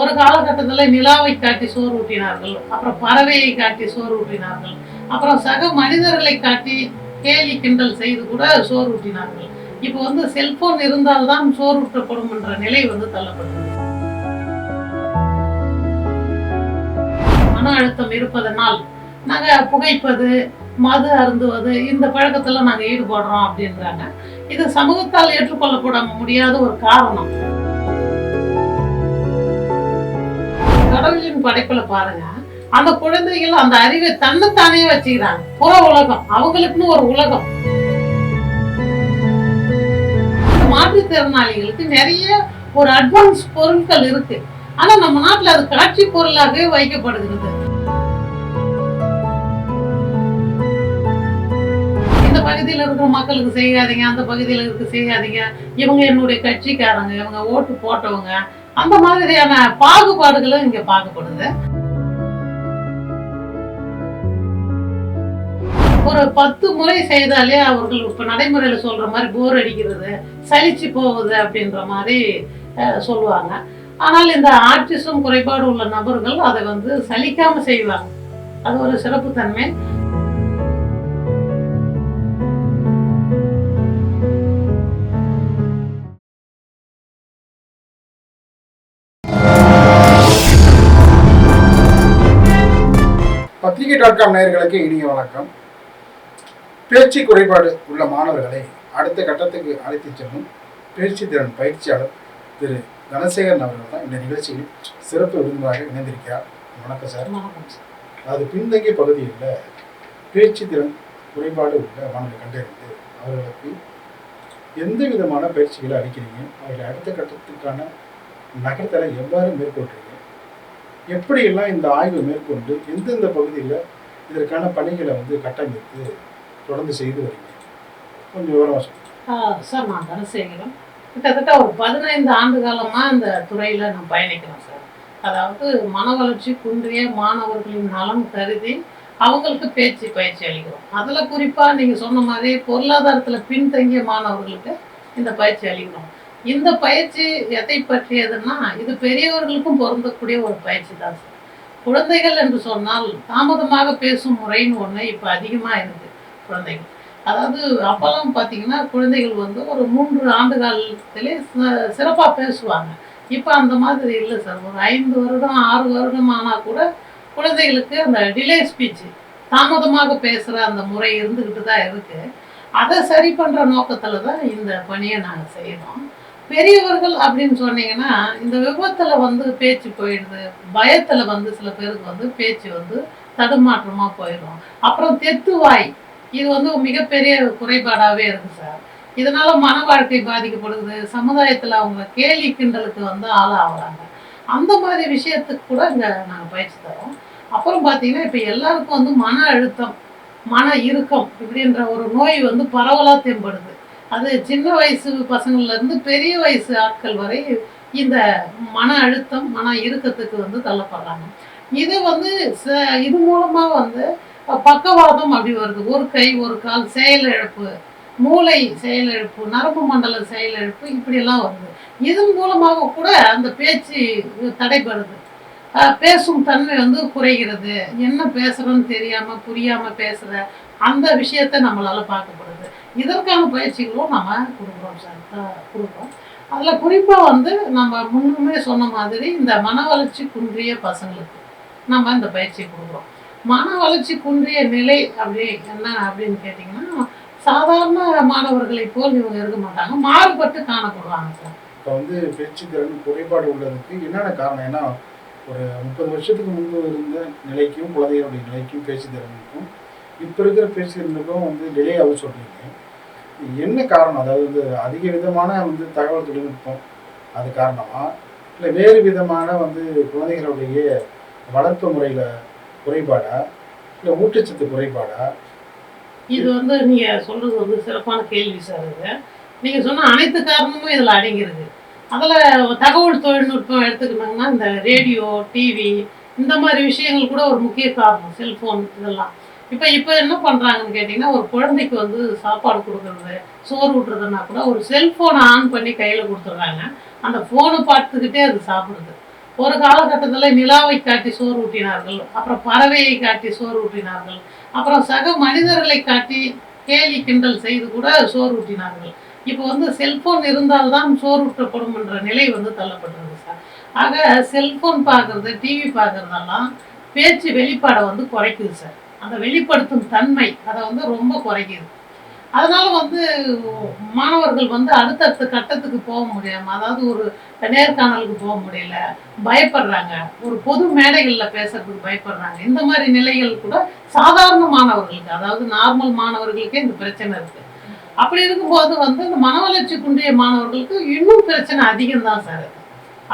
ஒரு காலகட்டத்தில் நிலாவை காட்டி சோறு ஊட்டினார்கள் அப்புறம் பறவையை காட்டி சோறு ஊட்டினார்கள் அப்புறம் சக மனிதர்களை காட்டி கேலி கிண்டல் செய்து கூட சோறு ஊட்டினார்கள் இப்போ வந்து செல்போன் இருந்தால்தான் சோறு ஊட்டப்படும் என்ற நிலை வந்து தள்ளப்பட்டது. மன அழுத்தம் இருப்பதனால் நாங்கள் புகைப்பது மது அருந்துவது இந்த பழக்கத்தில் நாங்கள் ஈடுபடுறோம் அப்படின்றாங்க. இது சமூகத்தால் ஏற்றுக்கொள்ளப்பட முடியாத ஒரு காரணம். கடவுளின் படைப்புல பாருங்க அந்த குழந்தைகள் அந்த அறிவை தன்னைத்தானே வச்சுக்கிறாங்க. புற உலகம் அவங்களுக்குன்னு ஒரு உலகம். மாற்றுத்திறனாளிகளுக்கு நிறைய ஒரு அட்வான்ஸ் பொருட்கள் இருக்கு. ஆனா நம்ம நாட்டுல அது காட்சி பொருளாகவே வைக்கப்படுகிறது. இந்த பகுதியில இருக்கிற மக்களுக்கு செய்யாதீங்க அந்த பகுதியில இருக்க செய்யாதீங்க. இவங்க என்னுடைய கட்சிக்காரங்க இவங்க ஓட்டு போட்டவங்க அந்த மாதிரியான பாகுபாடுகளும் இங்க பார்க்கப்படுது. ஒரு பத்து முறை செய்தாலே அவர்கள் இப்ப நடைமுறையில சொல்ற மாதிரி போர் அடிக்கிறது சலிச்சு போகுது அப்படின்ற மாதிரி சொல்லுவாங்க. ஆனால் இந்த ஆர்டிசம் குறைபாடு உள்ள நபர்கள் அதை வந்து சலிக்காம செய்வாங்க. அது ஒரு சிறப்பு தன்மை பத்திரிகை டாட் காம் நேயர்களுக்கு இனிய வணக்கம். பேச்சு குறைபாடு உள்ள மாணவர்களை அடுத்த கட்டத்துக்கு அழைத்துச் செல்லும் பேச்சு திறன் பயிற்சியாளர் திரு. தனசேகரன் அவர்கள் தான் இந்த நிகழ்ச்சியில் சிறப்பு விருந்தினராக இணைந்திருக்கிறார். வணக்கம் சார். வணக்கம் சார். அது பின்தங்கிய பகுதியில் பேச்சு திறன் குறைபாடு உள்ள மாணவர்களை கண்டறிந்து அவர்களுக்கு எந்த விதமான பயிற்சிகளை அளிக்கிறீங்க? அவர்களை அடுத்த கட்டத்துக்கான நகர்த்தலை எவ்வாறு மேற்கொள்றீங்க? எப்படியெல்லாம் இந்த ஆய்வு மேற்கொண்டு எந்தெந்த பகுதியில் இதற்கான பணிகளை வந்து கட்டமைத்து தொடர்ந்து செய்து வரீங்க கொஞ்சம் விவரமாக சொல்லுங்கள் ஆஹ் சார் நான் தனசேகரம் கிட்டத்தட்ட ஒரு பதினைந்து ஆண்டு காலமா இந்த துறையில நான் பயணிக்கிறேன் சார். அதாவது மன வளர்ச்சி குன்றிய மாணவர்களின் நலம் கருதி அவங்களுக்கு பேச்சு பயிற்சி அளிக்கிறோம். அதில் குறிப்பாக நீங்கள் சொன்ன மாதிரி பொருளாதாரத்துல பின்தங்கிய மாணவர்களுக்கு இந்த பயிற்சி அளிக்கிறோம். இந்த பயிற்சி எதை பற்றியதுன்னா இது பெரியவர்களுக்கும் பொருந்தக்கூடிய ஒரு பயிற்சி தான் சார். குழந்தைகள் என்று சொன்னால் தாமதமாக பேசும் முறைன்னு ஒன்று இப்போ அதிகமாக இருக்குது குழந்தைகள். அதாவது அப்போல்லாம் பார்த்தீங்கன்னா குழந்தைகள் வந்து ஒரு மூன்று ஆண்டு காலத்திலே ச- பேசுவாங்க. இப்போ அந்த மாதிரி இல்லை சார். ஒரு ஐந்து வருடம் ஆறு வருடம் ஆனால் கூட குழந்தைகளுக்கு அந்த டிலே ஸ்பீச் தாமதமாக பேசுகிற அந்த முறை இருந்துக்கிட்டு தான் இருக்குது அதை சரி பண்ணுற நோக்கத்தில் தான் இந்த பணியை நாங்கள் செய்கிறோம் பெரியவர்கள் அப்படின்னு சொன்னீங்கன்னா இந்த விபத்தில் வந்து பேச்சு போயிடுது பயத்தில் வந்து சில பேருக்கு வந்து பேச்சு வந்து தடுமாற்றமாக போயிடும். அப்புறம் தெத்துவாய் இது வந்து மிகப்பெரிய குறைபாடாகவே இருக்கு சார். இதனால மன வாழ்க்கை பாதிக்கப்படுது சமுதாயத்தில் அவங்க கேலி கிண்டலுக்கு வந்து ஆளாகிறாங்க. அந்த மாதிரி விஷயத்துக்கு கூட இங்கே நாங்கள் பயிற்சி தரோம் அப்புறம் பார்த்தீங்கன்னா இப்போ எல்லாருக்கும் வந்து மன அழுத்தம் மன இறுக்கம் இப்படின்ற ஒரு நோய் வந்து பரவலாக தென்படுது. அது சின்ன வயசு பசங்கள்லேருந்து பெரிய வயசு ஆட்கள் வரை இந்த மன அழுத்தம் மன இறுக்கத்துக்கு வந்து தள்ளப்படுறாங்க. இது வந்து ச- இது மூலமாக வந்து பக்கவாதம் அப்படி வருது. ஒரு கை ஒரு கால் செயலிழப்பு மூளை செயலிழப்பு நரம்பு மண்டல செயலிழப்பு இப்படியெல்லாம் வருது. இதன் மூலமாக கூட அந்த பேச்சு தடைபடுது. பேசும் தன்மை வந்து குறைகிறது. என்ன பேசுகிறோன்னு தெரியாமல் புரியாமல் பேசுகிற அந்த விஷயத்தை நம்மளால் பார்க்கப்படுது இதற்கான பயிற்சிகளும் நம்ம கொடுக்குறோம் சார். கொடுக்குறோம். அதில் குறிப்பாக வந்து நம்ம முன்னுமே சொன்ன மாதிரி இந்த மன வளர்ச்சி குன்றிய பசங்களுக்கு நம்ம இந்த பயிற்சி கொடுக்குறோம். மன வளர்ச்சி குன்றிய நிலை அப்படி என்ன அப்படின்னு கேட்டிங்கன்னா சாதாரண மாணவர்களை போல் இவங்க இருக்க மாட்டாங்க. மாறுபட்டு காணப்படுவாங்க சார். இப்போ வந்து பேச்சு திறன் குறைபாடு உள்ளதுக்கு என்னென்ன காரணம்? ஏன்னா ஒரு முப்பது வருஷத்துக்கு முன்பு இருந்த நிலைக்கும் குழந்தைகளுடைய நிலைக்கும் பேச்சு திறனுக்கும் இப்போ இருக்கிற பேசுகிறதுக்கும் வந்து டிலே ஆக சொல்கிறீங்க என்ன காரணம்? அதாவது வந்து அதிக விதமான வந்து தகவல் தொழில்நுட்பம் அது காரணமா? இல்லை வேறு விதமான வந்து குழந்தைகளுடைய வளர்ப்பு முறையில் குறைபாடா? இல்லை ஊட்டச்சத்து குறைபாடா? இது வந்து நீங்க சொல்றது வந்து சிறப்பான கேள்வி சார் இது. நீங்க சொன்ன அனைத்து காரணமும் இதில் அடங்கியிருக்கு. அதில் தகவல் தொழில்நுட்பம் எடுத்துக்கிட்டோம்னா இந்த ரேடியோ டிவி இந்த மாதிரி விஷயங்கள் கூட ஒரு முக்கிய காரணம். செல்ஃபோன் இதெல்லாம். இப்போ இப்போ என்ன பண்ணுறாங்கன்னு கேட்டிங்கன்னா ஒரு குழந்தைக்கு வந்து சாப்பாடு கொடுக்குறது சோறு விட்டுறதுன்னா கூட ஒரு செல்ஃபோனை ஆன் பண்ணி கையில் கொடுத்துட்றாங்க. அந்த ஃபோனை பார்த்துக்கிட்டே அது சாப்பிடுது. ஒரு காலகட்டத்தில் நிலாவை காட்டி சோறு ஊட்டினார்கள் அப்புறம் பறவையை காட்டி சோறு ஊட்டினார்கள் அப்புறம் சக மனிதர்களை காட்டி கேலி கிண்டல் செய்து கூட சோறு ஊட்டினார்கள். இப்போ வந்து செல்போன் இருந்தால்தான் சோறு ஊட்டப்படும்ன்ற நிலை வந்து தள்ளப்பட்டிருக்கு சார். ஆக செல்போன் பார்க்குறது டிவி பார்க்குறதெல்லாம் பேச்சு வெளிப்பாடை வந்து குறைக்குது சார். அதை வெளிப்படுத்தும் தன்மை அதை வந்து ரொம்ப குறைக்குது. அதனால வந்து மாணவர்கள் வந்து அடுத்தடுத்த கட்டத்துக்கு போக முடியாம அதாவது ஒரு நேர்காணலுக்கு போக முடியல பயப்படுறாங்க. ஒரு பொது மேடைகளில் பேசுறதுக்கு பயப்படுறாங்க. இந்த மாதிரி நிலைகள் கூட சாதாரண மாணவர்களுக்கு அதாவது நார்மல் மாணவர்களுக்கே இந்த பிரச்சனை இருக்கு. அப்படி இருக்கும்போது வந்து இந்த மனவளர்ச்சி குன்றிய மாணவர்களுக்கு இன்னும் பிரச்சனை அதிகம் தான் சார்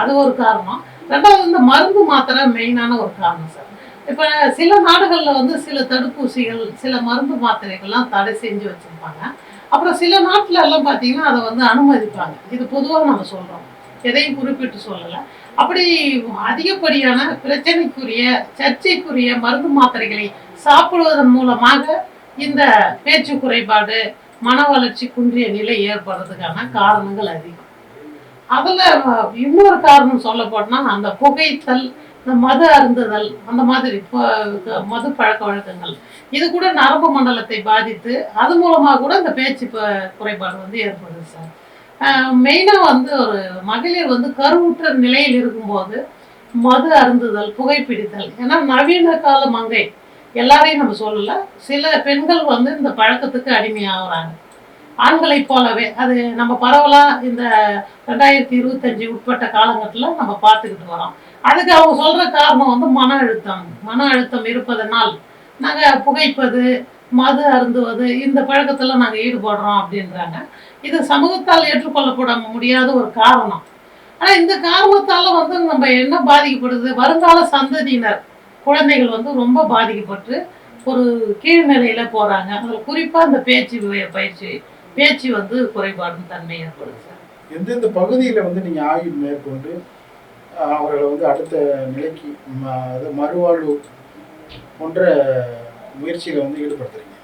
அது. ஒரு காரணம். ரெண்டாவது இந்த மருந்து மாத்திரை மெயினான ஒரு காரணம் சார். இப்போ சில நாடுகளில் வந்து சில தடுப்பூசிகள் சில மருந்து மாத்திரைகள்லாம் தடை செஞ்சு வச்சிருப்பாங்க. அப்புறம் சில நாட்டுல எல்லாம் பார்த்தீங்கன்னா அதை வந்து அனுமதிப்பாங்க. இது பொதுவாக நம்ம சொல்றோம். எதையும் குறிப்பிட்டு சொல்லலை. அப்படி அதிகப்படியான பிரச்சனைக்குரிய சர்ச்சைக்குரிய மருந்து மாத்திரைகளை சாப்பிடுவதன் மூலமாக இந்த பேச்சு குறைபாடு மன வளர்ச்சி குன்றிய நிலை ஏற்படுறதுக்கான காரணங்கள் அதிகம். அதில் இன்னொரு காரணம் சொல்ல அந்த புகைத்தல் இந்த மது அருந்துதல் அந்த மாதிரி மது பழக்க வழக்கங்கள். இது கூட நரம்பு மண்டலத்தை பாதித்து அது மூலமாக கூட இந்த பேச்சு ப- குறைபாடு வந்து ஏற்படுது சார். மெயினாக வந்து ஒரு மகளிர் வந்து கருவுற்ற நிலையில் இருக்கும்போது மது அருந்துதல் புகைப்பிடித்தல் ஏன்னா நவீன கால மங்கை எல்லாரையும் நம்ம சொல்லல சில பெண்கள் வந்து இந்த பழக்கத்துக்கு அடிமையாகிறாங்க. ஆண்களைப் போலவே அது நம்ம பரவலாக இந்த ரெண்டாயிரத்தி இருபத்தஞ்சு உட்பட்ட காலகட்டத்தில் நம்ம பார்த்துக்கிட்டு வரோம். அதுக்கு அவங்க சொல்ற காரணம் வந்து மன அழுத்தம். மன அழுத்தம் இருப்பதனால் நாங்கள் புகைப்பது மது அருந்துவது இந்த பழக்கத்துல நாங்கள் ஈடுபடுறோம் அப்படின்றாங்க. இது சமூகத்தால் ஏற்றுக்கொள்ளப்பட முடியாத ஒரு காரணம். ஆனா இந்த காரணத்தால வந்து நம்ம என்ன பாதிக்கப்படுது? வருங்கால சந்ததியினர் குழந்தைகள் வந்து ரொம்ப பாதிக்கப்பட்டு ஒரு கீழ்நிலையில போறாங்க. அதில் குறிப்பாக இந்த பேச்சு பயிற்சி பேச்சு வந்து குறைபாடும் தன்மை ஏற்படுது சார். எந்தெந்த பகுதியில வந்து நீங்கள் ஆய்வு மேற்கொண்டு அவர்களை வந்து அடுத்த நிலைக்கு அது மறுவாழ்வு போன்ற முயற்சியில் வந்து ஈடுபடுத்துறீங்க.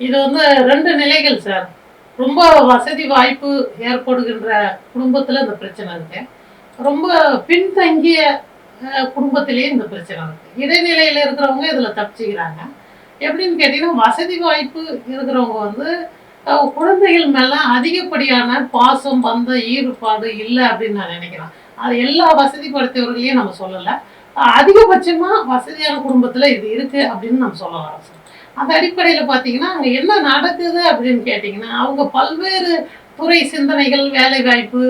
இது வந்து ரெண்டு நிலைகள் சார். ரொம்ப வசதி வாய்ப்பு ஏற்படுகின்ற குடும்பத்தில் இந்த பிரச்சனை இருக்கு. ரொம்ப பின்தங்கிய அஹ், குடும்பத்திலேயே இந்த பிரச்சனை இருக்கு. இடைநிலையில் இருக்கிறவங்க இதில் தப்பிச்சுக்கிறாங்க. எப்படின்னு கேட்டிங்கன்னா வசதி வாய்ப்பு இருக்கிறவங்க வந்து குழந்தைகள் மேலே அதிகப்படியான பாசம் பந்தம் ஈடுபாடு இல்லை அப்படின்னு நான் நினைக்கிறேன். அது எல்லா வசதி படுத்தவர்களையும் நம்ம சொல்லலை. அதிகபட்சமாக வசதியான குடும்பத்தில் இது இருக்குது அப்படின்னு நம்ம சொல்ல வரோம் சார். அந்த அடிப்படையில் பார்த்தீங்கன்னா அங்கே என்ன நடக்குது அப்படின்னு கேட்டிங்கன்னா அவங்க பல்வேறு துறை சிந்தனைகள் வேலை வாய்ப்பு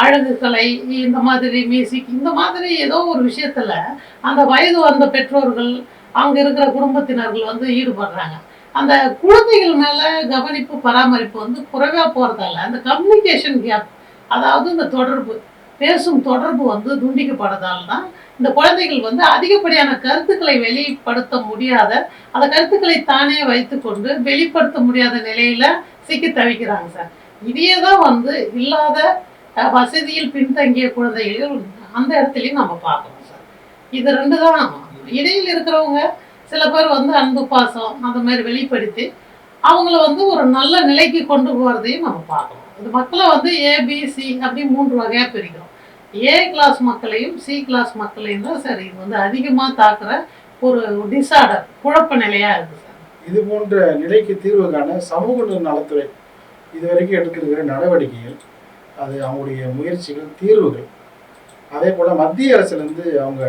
அழகு கலை இந்த மாதிரி மியூசிக் இந்த மாதிரி ஏதோ ஒரு விஷயத்துல அந்த வயது வந்த பெற்றோர்கள் அங்க இருக்கிற குடும்பத்தினர்கள் வந்து ஈடுபடுறாங்க. அந்த குழந்தைகள் மேல கவனிப்பு பராமரிப்பு வந்து குறைவா போறதால அந்த கம்யூனிகேஷன் கேப் அதாவது இந்த தொடர்பு பேசும் தொடர்பு வந்து துண்டிக்கப்படுறதால தான் இந்த குழந்தைகள் வந்து அதிகப்படியான கருத்துக்களை வெளிப்படுத்த முடியாத அந்த கருத்துக்களை தானே வைத்துக்கொண்டு வெளிப்படுத்த முடியாத நிலையில சிக்கி தவிக்கிறாங்க சார். இதையே தான் வந்து இல்லாத வசதியில் பின்தங்கிய குழந்தைகள் அந்த இடத்துலையும் நம்ம பார்க்கணும் சார். இது ரெண்டு தான் இடையில் இருக்கிறவங்க சில பேர் வந்து அன்பு பாசம் அந்த மாதிரி வெளிப்படுத்தி அவங்கள வந்து ஒரு நல்ல நிலைக்கு கொண்டு போகிறதையும் நம்ம பார்க்கணும். இந்த மக்களை வந்து ஏபிசி அப்படி மூன்று வகையாக பிரிக்கிறோம். ஏ கிளாஸ் மக்களையும் சி கிளாஸ் மக்களையும் தான் சார் இது வந்து அதிகமாக தாக்குற ஒரு டிசார்டர் குழப்ப நிலையாக இருக்குது சார் இது போன்ற நிலைக்கு தீர்வு காண சமூக நலத்துறை இதுவரைக்கும் எடுத்திருக்கிற நடவடிக்கைகள் அது அவங்களுடைய முயற்சிகள் தீர்வுகள். அதே போல் மத்திய அரசுலேருந்து அவங்க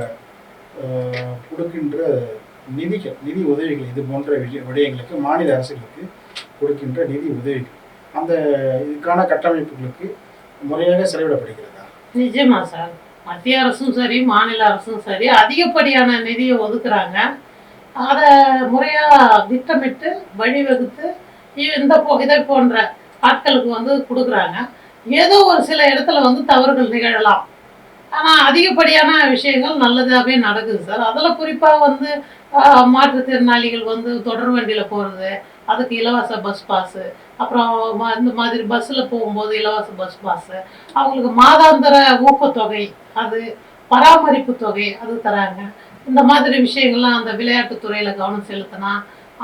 கொடுக்கின்ற நிதிகள் நிதி உதவிகள் இது போன்ற விஷய விடயங்களுக்கு மாநில அரசுகளுக்கு கொடுக்கின்ற நிதி உதவிகள். அந்த இதுக்கான கட்டமைப்புகளுக்கு முறையாக செலவிடப்படுகிறது. நிஜமா சார். மத்திய அரசும் சரி மாநில அரசும் சரி அதிகப்படியான நிதியை ஒதுக்குறாங்க. அதை முறையாக திட்டமிட்டு வழிவகுத்து இந்த இதை போன்ற ஆட்களுக்கு வந்து கொடுக்குறாங்க. ஏதோ ஒரு சில இடத்துல வந்து தவறுகள் நிகழலாம். ஆனால் அதிகப்படியான விஷயங்கள் நல்லதாகவே நடக்குது சார். அதில் குறிப்பாக வந்து மாற்றுத்திறனாளிகள் வந்து தொடர் வண்டியில் போகிறது அதுக்கு இலவச பஸ் பாஸு அப்புறம் இந்த மாதிரி பஸ்ஸில் போகும்போது இலவச பஸ் பாஸு அவங்களுக்கு மாதாந்திர ஊக்கத்தொகை அது பராமரிப்பு தொகை அது தராங்க. இந்த மாதிரி விஷயங்கள்லாம் அந்த விளையாட்டுத்துறையில் கவனம் செலுத்தினா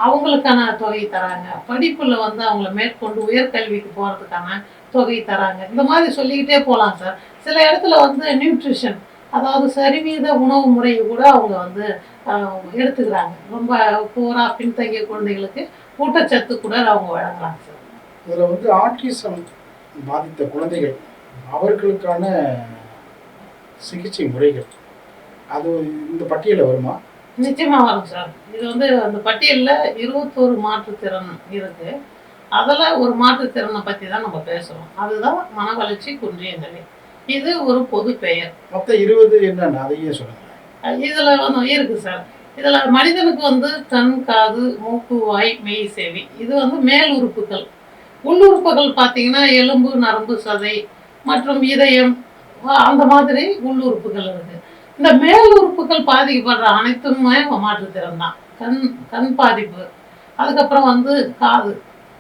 அவங்களுக்கான தொகை தராங்க. படிப்பில் வந்து அவங்கள மேற்கொண்டு உயர்கல்விக்கு போகிறதுக்கான தொகை தராங்க. இந்த மாதிரி சொல்லிக்கிட்டே போகலாம் சார். சில இடத்துல வந்து நியூட்ரிஷன் அதாவது சரிவீத உணவு முறையை கூட அவங்க வந்து எடுத்துக்கிறாங்க. ரொம்ப போரா பின்தங்கிய குழந்தைகளுக்கு ஊட்டச்சத்து கூட அவங்க வழங்குறாங்க சார். இதில் வந்து ஆட்டிசம் பாதித்த குழந்தைகள் அவர்களுக்கான சிகிச்சை முறைகள் அது இந்த பட்டியலில் வருமா? நிச்சயமா வரும் சார். இது வந்து அந்த பட்டியலில் இருபத்தோரு மாற்றுத்திறன் இருக்கு. அதில் ஒரு மாற்றுத்திறனை பற்றி தான் நம்ம பேசுகிறோம் அதுதான் மன வளர்ச்சி குன்றிய நிலை இது ஒரு பொது பெயர் மொத்தம் இருபது என்னென்ன அதையே சொல்லுங்கள் இதுல வந்து இருக்கு சார். இதில் மனிதனுக்கு வந்து கண் காது மூக்கு வாய் மெய் செவி இது வந்து மேல் உறுப்புகள். உள்ளுறுப்புகள் பார்த்தீங்கன்னா எலும்பு நரம்பு சதை மற்றும் இதயம் அந்த மாதிரி உள்ளுறுப்புகள் இருக்கு இந்த மேல் உறுப்புகள் பாதிக்கப்படுற அனைத்துமே மாற்றுத்திறன் தான். கண் கண் பாதிப்பு. அதுக்கப்புறம் வந்து காது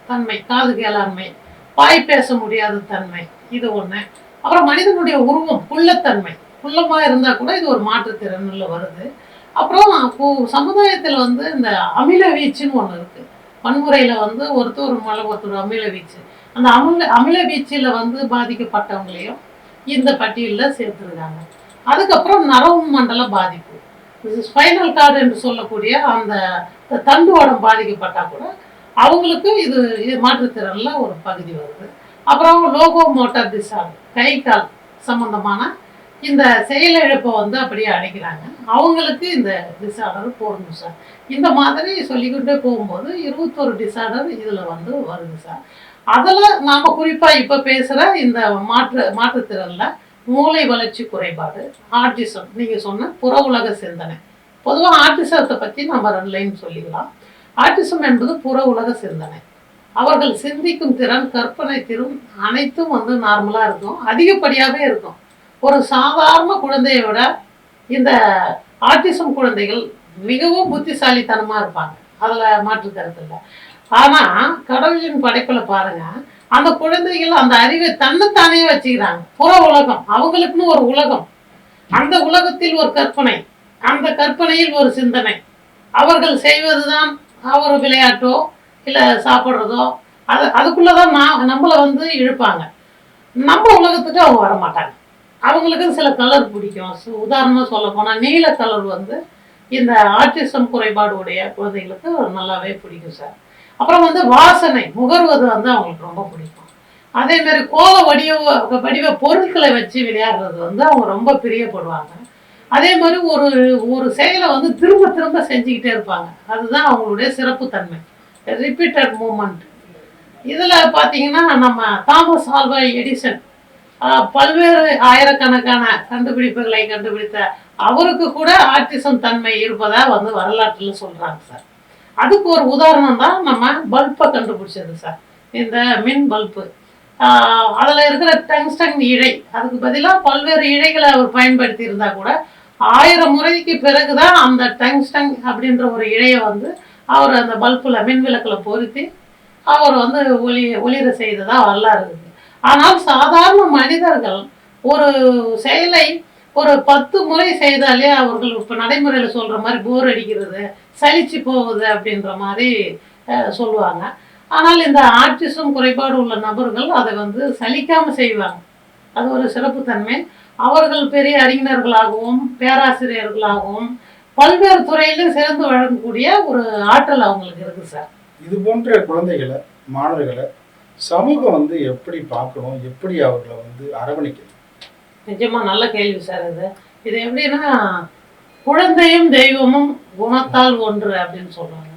தன்மை காது கேளாண்மை. வாய் பேச முடியாத தன்மை இது ஒன்று அப்புறம் மனிதனுடைய உருவம் புள்ளத்தன்மை. புள்ளமாக இருந்தால் கூட இது ஒரு மாற்றுத்திறனில் வருது. அப்புறம் இப்போ சமுதாயத்தில் வந்து இந்த அமில வீச்சுன்னு ஒன்று இருக்கு. வன்முறையில் வந்து ஒருத்தர் மலை ஒருத்தர் அமில வீச்சு. அந்த அமில அமில வீச்சில் வந்து பாதிக்கப்பட்டவங்களையும் இந்த பட்டியலில் சேர்த்துருக்காங்க. அதுக்கப்புறம் நரவு மண்டல பாதிப்பு. ஸ்பைனல் கார்டு என்று சொல்லக்கூடிய அந்த தண்டுவடம் பாதிக்கப்பட்டால் கூட அவங்களுக்கும் இது இது மாற்றுத்திறனில் ஒரு பகுதி வருது. அப்புறம் லோகோ மோட்டார் டிசார்டர் கை கால் சம்பந்தமான இந்த செயலிழப்பை வந்து அப்படியே அடைக்கிறாங்க. அவங்களுக்கு இந்த டிசார்டர் போடணும் சார் இந்த மாதிரி சொல்லிக்கிட்டே போகும்போது இருபத்தொரு டிசார்டர் இதில் வந்து வருது சார் அதில் நாம் குறிப்பாக இப்போ பேசுகிற இந்த மாற்று மாற்றுத்திறனில் மூளை வளர்ச்சி குறைபாடு ஆர்டிசம் நீங்கள் சொன்ன புற உலக சிந்தனை. பொதுவாக ஆர்டிசத்தை பற்றி நம்ம ரெண்டு லைன் சொல்லிக்கலாம். ஆர்டிசம் என்பது புற உலக சிந்தனை. அவர்கள் சிந்திக்கும் திறன் கற்பனை திறன் அனைத்தும் வந்து நார்மலாக இருக்கும். அதிகப்படியாகவே இருக்கும். ஒரு சாதாரண குழந்தையை விட இந்த ஆட்டிசம் குழந்தைகள் மிகவும் புத்திசாலித்தனமாக இருப்பாங்க. அதில் மாற்று கருத்து இல்லை. ஆனால் கடவுளின் படைப்பில் பாருங்க அந்த குழந்தைகள் அந்த அறிவை தன்னைத்தானே வச்சுக்கிறாங்க. புற உலகம் அவங்களுக்குன்னு ஒரு உலகம். அந்த உலகத்தில் ஒரு கற்பனை அந்த கற்பனையில் ஒரு சிந்தனை. அவர்கள் செய்வதுதான் அவர் விளையாட்டோ இல்லை சாப்பிட்றதோ அது அதுக்குள்ளதான் நான் நம்மளை வந்து இழுப்பாங்க. நம்ம உலகத்துக்கு அவங்க வர அவங்களுக்கும் அவங்களுக்கு சில கலர் பிடிக்கும். ஸோ உதாரணமாக சொல்ல போனால் நீல கலர் வந்து இந்த ஆர்டிசம் குறைபாடு உடைய குழந்தைகளுக்கு நல்லாவே பிடிக்கும் சார். அப்புறம் வந்து வாசனை முகர்வது வந்து அவங்களுக்கு ரொம்ப பிடிக்கும். அதே மாதிரி கோல வடிவ வடிவ பொருட்களை வச்சு விளையாடுறது வந்து அவங்க ரொம்ப பிரியப்படுவாங்க. அதே மாதிரி ஒரு ஒரு செயலை வந்து திரும்ப திரும்ப செஞ்சுக்கிட்டே இருப்பாங்க. அதுதான் அவங்களுடைய சிறப்புத்தன்மை. ரிப்பீட்டட் மூமெண்ட் இதில் பார்த்தீங்கன்னா நம்ம தாமஸ் ஆல்வா எடிசன் பல்வேறு ஆயிரக்கணக்கான கண்டுபிடிப்புகளை கண்டுபிடித்த அவருக்கு கூட ஆர்டிசம் தன்மை இருப்பதா வந்து வரலாற்றில் சொல்கிறாங்க சார். அதுக்கு ஒரு உதாரணம் தான் நம்ம பல்பை கண்டுபிடிச்சது சார். இந்த மின் பல்பு. அதில் இருக்கிற டங்ஸ்டன் இழை அதுக்கு பதிலாக பல்வேறு இழைகளை அவர் பயன்படுத்தி இருந்தா கூட ஆயிரம் முறைக்கு பிறகுதான் அந்த டங்ஸ்டன் அப்படின்ற ஒரு இழையை வந்து அவர் அந்த பல்பில் மின் விளக்கில் பொருத்தி அவர் வந்து ஒளி ஒளிர செய்ததாக வரலாறு இருக்குது ஆனால் சாதாரண மனிதர்கள் ஒரு செயலை ஒரு பத்து முறை செய்தாலே அவர்கள் இப்போ நடைமுறையில் சொல்கிற மாதிரி போர் அடிக்கிறது சலிச்சு போகுது அப்படின்ற மாதிரி சொல்லுவாங்க. ஆனால் இந்த ஆர்டிசம் குறைபாடு உள்ள நபர்கள் அதை வந்து சலிக்காமல் செய்வாங்க. அது ஒரு சிறப்புத்தன்மை அவர்கள் பெரிய அறிஞர்களாகவும் பேராசிரியர்களாகவும் பல்வேறு துறையிலும் சிறந்து வழங்கக்கூடிய ஒரு ஆற்றல் அவங்களுக்கு இருக்குது சார். இது போன்ற குழந்தைகளை மாணவர்களை சமூகம் வந்து எப்படி பார்க்கணும் எப்படி அவர்களை வந்து அரவணைக்கணும்? நிஜமா நல்ல கேள்வி சார் இது. இது எப்படின்னா குழந்தையும் தெய்வமும் குணத்தால் ஒன்று அப்படின்னு சொல்றாங்க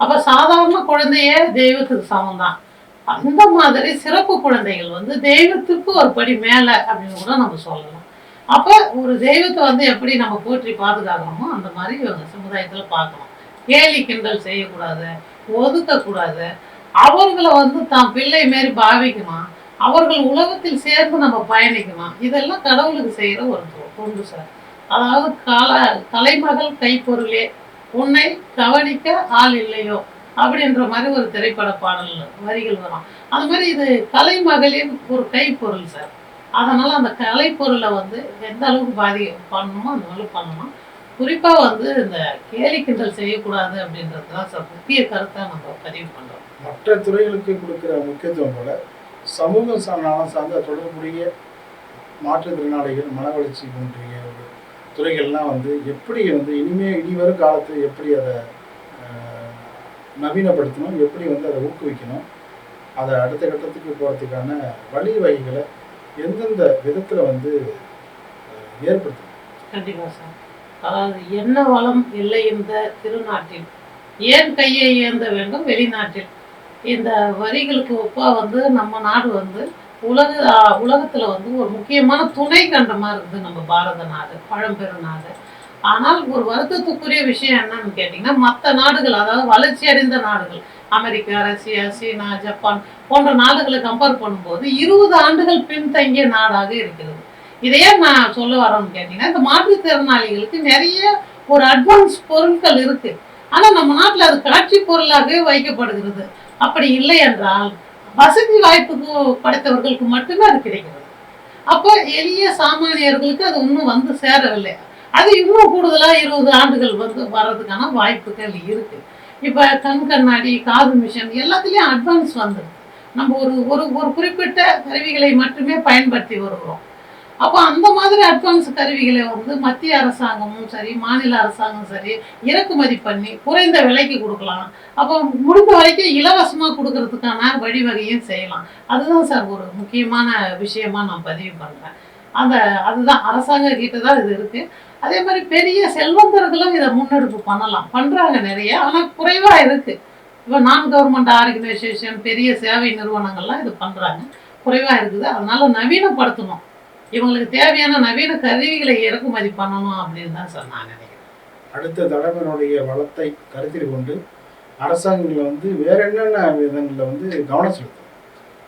அப்ப சாதாரண குழந்தையே தெய்வத்துக்கு சமம் தான் அந்த மாதிரி சிறப்பு குழந்தைகள் வந்து தெய்வத்துக்கு ஒரு படி மேல அப்படின்னு கூட நம்ம சொல்லலாம். அப்ப ஒரு தெய்வத்தை வந்து எப்படி நம்ம போற்றி பாதுகாக்கணுமோ அந்த மாதிரி சமுதாயத்துல பார்க்கணும் கேலி கிண்டல் செய்யக்கூடாது ஒதுக்கக்கூடாது. அவர்களை வந்து தான் பிள்ளை மாரி பாவிக்குமா? அவர்கள் உலகத்தில் சேர்ந்து நம்ம பயணிக்குமா? இதெல்லாம் கடவுளுக்கு செய்யற ஒரு தொண்டு சார். அதாவது கல கலைமகள் கைப்பொருளே உன்னை கவனிக்க ஆள் இல்லையோ? அப்படின்ற மாதிரி ஒரு திரைப்பட பாடல் வரிகள் வரும். அது மாதிரி இது கலைமகளின் ஒரு கைப்பொருள் சார். அதனால அந்த கலைப்பொருளை வந்து எந்த அளவுக்கு பாதி பண்ணணுமோ அந்த அளவுக்கு பண்ணணும் குறிப்பா வந்து இந்த கேலி கிண்டல் செய்யக்கூடாது அப்படின்றது தான் சார் முக்கிய கருத்தை நம்ம பதிவு பண்றோம். மற்ற துறைகளுக்கு கொடுக்குற முக்கியத்துவம் போல சமூக நலம் சார்ந்த தொடர்புடைய மாற்றுத்திறனாளிகள் மன வளர்ச்சி போன்றிய துறைகள்லாம் வந்து எப்படி வந்து இனிமே இனி வரும் காலத்து எப்படி அதை நவீனப்படுத்தணும் எப்படி வந்து அதை ஊக்குவிக்கணும் அதை அடுத்த கட்டத்துக்கு போகிறதுக்கான வழி வகைகளை எந்தெந்த விதத்தில் வந்து ஏற்படுத்தணும்? கண்டிப்பா சார். என்ன வளம் இல்லை இந்த திருநாட்டில். ஏன் கையை ஏந்த வேண்டும்? வெளிநாட்டில். இந்த வரிகளுக்கு ஒப்பா வந்து நம்ம நாடு வந்து உலக உலகத்துல வந்து ஒரு முக்கியமான துணை கண்டமா இருக்குது நம்ம பாரத நாடு பழம்பெரும் நாடு. ஆனால் ஒரு வருத்தத்துக்குரிய விஷயம் என்னன்னு கேட்டிங்கன்னா மற்ற நாடுகள் அதாவது வளர்ச்சி அடைந்த நாடுகள் அமெரிக்கா ரஷ்யா சீனா ஜப்பான் போன்ற நாடுகளை கம்பேர் பண்ணும்போது இருபது ஆண்டுகள் பின்தங்கிய நாடாக இருக்கிறது. இதையே நான் சொல்ல வரோம்னு கேட்டீங்கன்னா இந்த மாற்றுத்திறனாளிகளுக்கு நிறைய ஒரு அட்வான்ஸ் பொருட்கள் இருக்கு. ஆனா நம்ம நாட்டில் அது காட்சி பொருளாகவே வைக்கப்படுகிறது. அப்படி இல்லை என்றால் வசதி வாய்ப்புக்கு படைத்தவர்களுக்கு மட்டுமே அது கிடைக்கிறது. அப்போ எளிய சாமானியர்களுக்கு அது இன்னும் வந்து சேரவில்லை. அது இன்னும் கூடுதலாக இருபது ஆண்டுகள் வந்து வர்றதுக்கான வாய்ப்புகள் இருக்கு. இப்போ கண் கண்ணாடி காது மிஷன் எல்லாத்துலேயும் அட்வான்ஸ் வந்துருக்கு. நம்ம ஒரு ஒரு ஒரு குறிப்பிட்ட கருவிகளை மட்டுமே பயன்படுத்தி வருகிறோம். அப்போ அந்த மாதிரி அட்வான்ஸ் கருவிகளை வந்து மத்திய அரசாங்கமும் சரி மாநில அரசாங்கமும் சரி இறக்குமதி பண்ணி குறைந்த விலைக்கு கொடுக்கலாம். அப்போ முடிந்த வரைக்கும் இலவசமாக கொடுக்கறதுக்கான வழிவகையும் செய்யலாம். அதுதான் சார் ஒரு முக்கியமான விஷயமா நான் பதிவு பண்ணுறேன் அந்த அதுதான் அரசாங்க கிட்ட தான் இது இருக்குது அதே மாதிரி பெரிய செல்வந்தர்களும் இதை முன்னெடுப்பு பண்ணலாம். பண்ணுறாங்க நிறைய ஆனால் குறைவாக இருக்குது இப்போ நான் கவர்மெண்ட் ஆர்கனைசேஷன் பெரிய சேவை நிறுவனங்கள்லாம் இது பண்ணுறாங்க குறைவாக இருக்குது. அதனால நவீனப்படுத்தணும். இவங்களுக்கு தேவையான நவீன கருவிகளை இறக்குமதி பண்ணணும் அப்படின்னு தான் சார் நான் நினைக்கிறேன் அடுத்த தலைவனுடைய வளத்தை கருத்தில் கொண்டு அரசாங்கங்கள் வந்து வேற என்னென்ன விதங்களில் வந்து கவனம் செலுத்தணும்?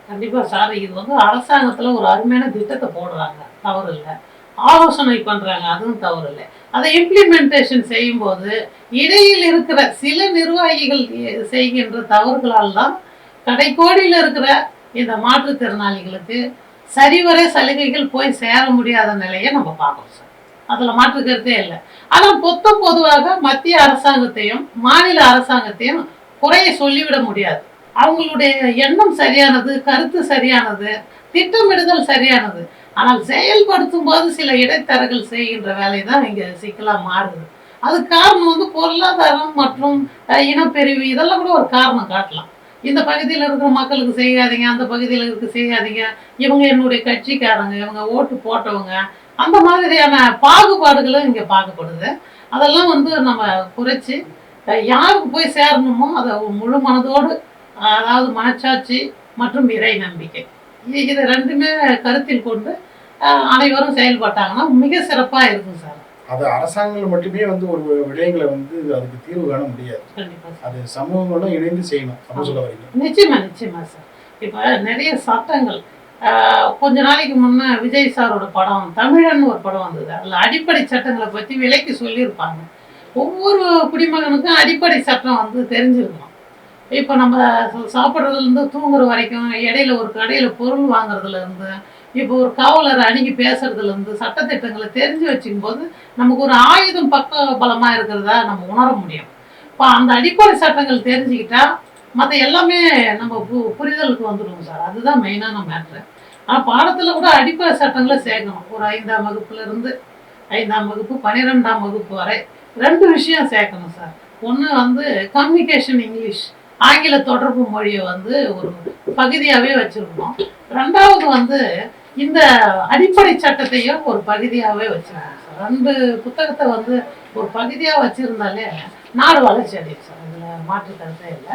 கண்டிப்பா சார் இது வந்து அரசாங்கத்துல ஒரு அருமையான திட்டத்தை போடுறாங்க. தவறு இல்லை. ஆலோசனை பண்றாங்க அதுவும் தவறு இல்லை. அதை இம்ப்ளிமெண்டேஷன் செய்யும்போது இடையில் இருக்கிற சில நிர்வாகிகள் செய்கின்ற தவறுகளால் தான் கடைக்கோடியில் இருக்கிற இந்த மாற்றுத்திறனாளிகளுக்கு சரிவர சலுகைகள் போய் சேர முடியாத நிலையை நம்ம பார்க்குறோம் சார். அதில் மாற்று இல்லை. ஆனால் பொத்த பொதுவாக மத்திய அரசாங்கத்தையும் மாநில அரசாங்கத்தையும் குறைய சொல்லிவிட முடியாது. அவங்களுடைய எண்ணம் சரியானது கருத்து சரியானது திட்டமிடுதல் சரியானது. ஆனால் செயல்படுத்தும் போது சில இடைத்தரகர்கள் செய்கின்ற வேலை தான் இங்கே சிக்கலாக மாறுது. அது காரணம் வந்து பொருளாதாரம் மற்றும் இனப்பெருவி இதெல்லாம் கூட ஒரு காரணம் காட்டலாம். இந்த பகுதியில் இருக்கிற மக்களுக்கு செய்யாதீங்க அந்த பகுதியில் இருக்க செய்யாதீங்க. இவங்க என்னுடைய கட்சிக்காரங்க இவங்க ஓட்டு போட்டவங்க அந்த மாதிரியான பாகுபாடுகளும் இங்கே பார்க்கப்படுது. அதெல்லாம் வந்து நம்ம குறைச்சி யாருக்கு போய் சேரணுமோ அதை முழு மனதோடு அதாவது மனச்சாட்சி மற்றும் இறை நம்பிக்கை. இதை இது ரெண்டுமே கருத்தில் கொண்டு அனைவரும் செயல்பட்டாங்கன்னா மிக சிறப்பாக இருக்கும் சார். அது அரசாங்கங்கள் மட்டுமே வந்து ஒரு விடயங்களை வந்து அதுக்கு தீர்வு காண முடியாது. அது சமூகங்களும் இணைந்து செய்யணும் அப்படின்னு சொல்ல வரீங்க. நிச்சயமா நிச்சயமா சார். இப்போ நிறைய சட்டங்கள் கொஞ்ச நாளைக்கு முன்ன விஜய் சாரோட படம் தமிழன் ஒரு படம் வந்தது. அதில் அடிப்படை சட்டங்களை பற்றி விலைக்கு சொல்லியிருப்பாங்க. ஒவ்வொரு குடிமகனுக்கும் அடிப்படை சட்டம் வந்து தெரிஞ்சிருக்கணும் இப்போ நம்ம சாப்பிட்றதுலேருந்து தூங்குற வரைக்கும் இடையில ஒரு கடையில் பொருள் வாங்குறதுல இருந்து இப்போ ஒரு காவலர் அணுகி பேசுறதுல இருந்து சட்டத்திட்டங்களை தெரிஞ்சு வச்சுக்கும் போது நமக்கு ஒரு ஆயுதம் பக்க பலமா இருக்கிறதா நம்ம உணர முடியும். இப்போ அந்த அடிப்படை சட்டங்கள் தெரிஞ்சுக்கிட்டா மற்ற எல்லாமே நம்ம பு புரிதலுக்கு வந்துடுவோம் சார். அதுதான் மெயினான மேட்ரு ஆனால் பாடத்தில் கூட அடிப்படை சட்டங்களை சேர்க்கணும். ஒரு ஐந்தாம் வகுப்புல இருந்து ஐந்தாம் வகுப்பு பன்னிரெண்டாம் வகுப்பு வரை ரெண்டு விஷயம் சேர்க்கணும் சார். ஒன்று வந்து கம்யூனிகேஷன் இங்கிலீஷ் ஆங்கில தொடர்பு மொழியை வந்து ஒரு பகுதியாகவே வச்சுருக்கணும். ரெண்டாவது வந்து இந்த அடிப்படை சட்டத்தையும் ஒரு பகுதியாகவே வச்சிருந்தாங்க சார். அந்த புத்தகத்தை வந்து ஒரு பகுதியாக வச்சிருந்தாலே நாடு வளர்ச்சி அடையும் சார். அதில் மாற்று கருத்தே இல்லை.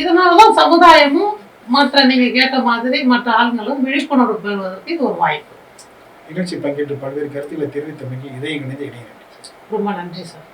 இதனால தான் சமுதாயமும் மற்ற நீங்கள் கேட்ட மாதிரி மற்ற ஆளுங்களும் விழிப்புணர்வு பெறுவதற்கு இது ஒரு வாய்ப்பு. நிகழ்ச்சி பங்கேற்று பல்வேறு கருத்துக்களை தெரிவித்தமைக்கு இதய இணைந்த இணைய ரொம்ப நன்றி சார்.